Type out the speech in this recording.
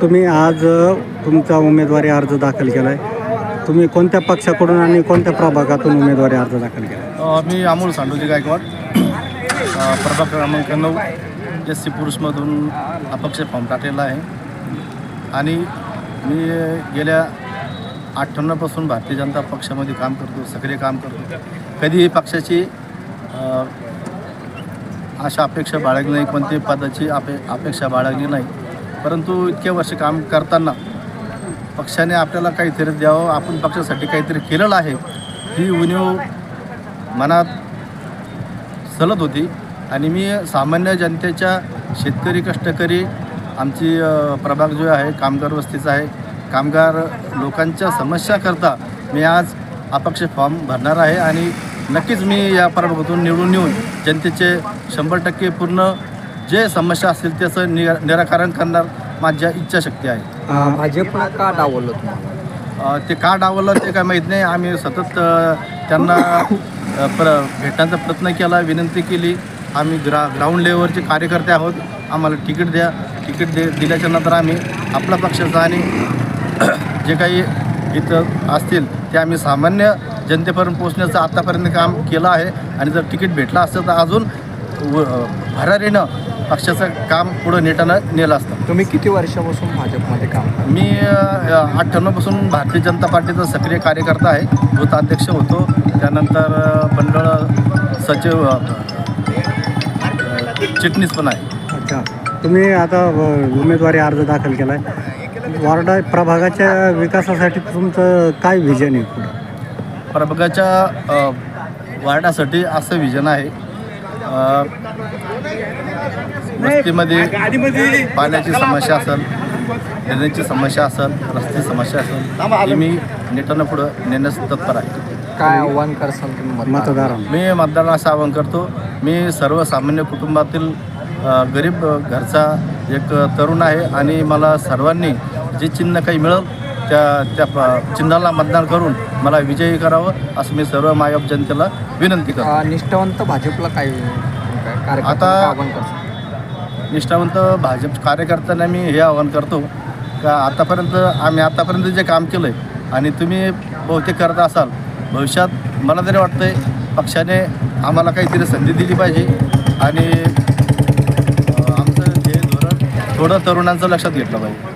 तुम्ही आज तुमचा उमेदवारी अर्ज दाखल केला आहे तुम्ही कोणत्या पक्षाकडून आणि कोणत्या प्रभागातून उमेदवारी अर्ज दाखल केला आहे मी अमोल सांडोजी गायकवाड. प्रभाग क्रमांक नऊ एस सी पुरुषमधून अपक्ष फॉर्म टाकलेला आहे. आणि मी गेल्या अठ्ठ्याण्णवपासून भारतीय जनता पक्षामध्ये काम करतो सक्रिय काम करतो. कधीही पक्षाची अशा अपेक्षा बाळगली नाही कोणत्याही पदाची अपे अपेक्षा बाळगली नाही. परंतु इतके वर्ष काम करताना पक्षाने आपल्याला काहीतरी द्यावं आपण पक्षासाठी काहीतरी केलेलं आहे ही उणीव मनात सलत होती. आणि मी सामान्य जनतेच्या शेतकरी कष्टकरी आमची प्रभाग जो आहे कामगार वस्तीचा आहे कामगार लोकांच्या समस्याकरता मी आज अपक्ष फॉर्म भरणार आहे. आणि नक्कीच मी या प्रभागातून निवडून येऊन जनतेचे शंभर टक्के पूर्ण जे समस्या असतील त्याचं निरा निराकरण करणार माझ्या इच्छाशक्ती आहे. अ, भाजपला का डावललं तुम्हाला? अ, ते का डावलं ते काय माहीत नाही. आम्ही सतत अ, त्यांना अ, प्र भेटण्याचा प्रयत्न केला विनंती केली. आम्ही ग्रा ग्राउंड लेवलचे कार्यकर्ते आहोत. आम्हाला तिकीट द्या. तिकीट दे दिल्याच्या नंतर आम्ही आपल्या पक्षाचा आणि जे काही इथं असतील ते आम्ही सामान्य जनतेपर्यंत पोहोचण्याचं आत्तापर्यंत काम केलं आहे. आणि जर तिकीट भेटलं असतं तर अजून व भरारीनं पक्षाचं काम पुढं नेटानं नेलं असतं. तुम्ही किती वर्षापासून भाजपमध्ये काम? मी अठ्ठ्याण्णवपासून भारतीय जनता पार्टीचा सक्रिय कार्यकर्ता आहे. बूथ अध्यक्ष होतो. त्यानंतर मंडळ सचिव चिटणीस पण आहे. अच्छा. तुम्ही आता उमेदवारी अर्ज दाखल केला आहे वार्डा प्रभागाच्या विकासासाठी तुमचं काय व्हिजन आहे पुढं? प्रभागाच्या वार्डासाठी असं विजन आहे वस्तीमध्ये पाण्याची समस्या असेल ड्रेनेजची समस्या असेल रस्ते समस्या असेल मी नेटानं पुढं नेण्यास तत्पर आहे काय आव्हान करसाल तुम्ही? मतदारांना मी मतदारांना असं आवाहन करतो मी सर्वसामान्य कुटुंबातील गरीब घरचा एक तरुण आहे आणि मला सर्वांनी जे चिन्ह काही मिळेल त्या त्या चिन्हाला मतदान करून मला विजयी करावं असं मी सर्व मायबाप जनतेला विनंती करतो. निष्ठावंत भाजपला काय आता- निष्ठावंत भाजप कार्यकर्त्यांना मी हे आवाहन करतो का आतापर्यंत आम्ही आतापर्यंत जे काम केलं आहे आणि तुम्ही बहुतेक करत असाल भविष्यात मला तरी वाटतंय पक्षाने आम्हाला काहीतरी संधी दिली पाहिजे आणि आमचं हे धोरण थोडं तरुणांचं लक्षात घेतलं पाहिजे.